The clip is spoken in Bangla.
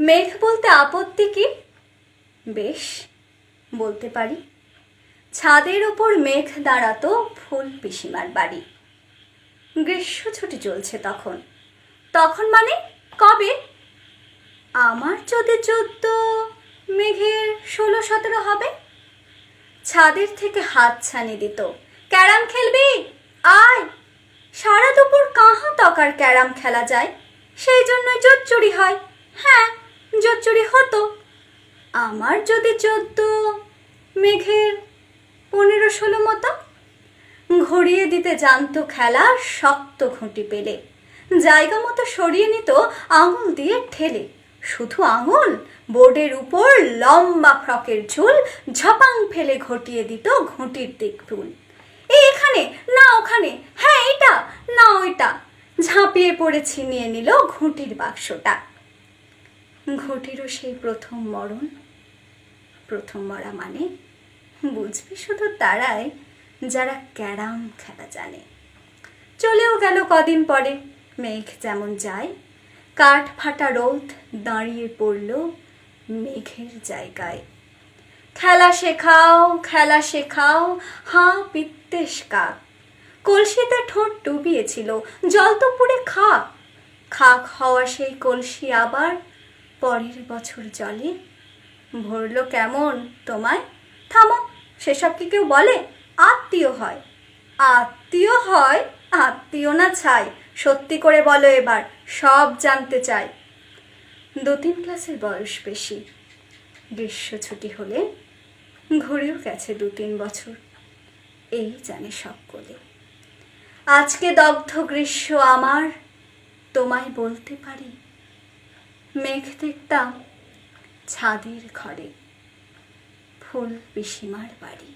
মেঘ বলতে আপত্তি কি? বেশ, বলতে পারি। ছাদের ওপর মেঘ দাঁড়াতো ফুল পিসিমার বাড়ি। গ্রীষ্ম ছুটি চলছে তখন। তখন মানে কবে? আমার যদি চোদ্দ, মেঘের ষোলো, সতেরো হবে। ছাদের থেকে হাত ছানি দিত। ক্যারাম খেলবি? আয়! সারা দুপুর কাহা তকার ক্যারাম খেলা যায়। সেই জন্য জোচ্চুরি হয়। হ্যাঁ জোচ্চুরি হতো। আমার যদি চোদ্দ, মেঘের পনেরো, ষোলো মতো। ঘুরিয়ে দিতে জানতো খেলা শক্ত ঘুঁটি পেলে। জায়গা মতো সরিয়ে নিত আঙুল দিয়ে ঠেলে। শুধু আঙুল, বোর্ডের উপর লম্বা ফ্রকের ঝুল ঝপাং ফেলে ঘটিয়ে দিত ঘুঁটির দিক ফুল এই এখানে, না ওখানে হ্যাঁ এটা, না ওইটা। ঝাঁপিয়ে পড়ে ছিনিয়ে নিল ঘুঁটির বাক্সটা। ঘুঁটিরও সেই প্রথম মরণ। প্রথম মরা মানে বুঝবে শুধু তারাই যারা ক্যারাম খেলা জানে। চলেও গেল কদিন পরে, মেঘ যেমন যায়, কাঠ ফাটা রোদ দাঁড়িয়ে পড়ল মেঘের জায়গায়। খেলা শেখাও খেলা শেখাও, হাঁ বিদ্বেষ কাক। কলসিতে ঠোঁট ডুবিয়েছিল, জল তো পুড়ে খাক। খাক হওয়া সেই কলসি আবার পরের বছর জলে। ভরলো কেমন? তোমায়? থামো, সেসব কি কেউ বলে? আত্মীয় হয়। আত্মীয় হয়? আত্মীয় না ছাই? সত্যি করে বলো এবার, সব জানতে চাই। দু তিন ক্লাসের বয়স বেশি। গ্রীষ্ম ছুটি হলে ঘুরেও গেছে দু তিন বছর। এই জানে সকলে। আজকে দগ্ধ গ্রীষ্ম আমার, তোমায় বলতে পারি মেঘ দেখতাম ছাদের ঘরে ফুল পিসিমার বাড়ি।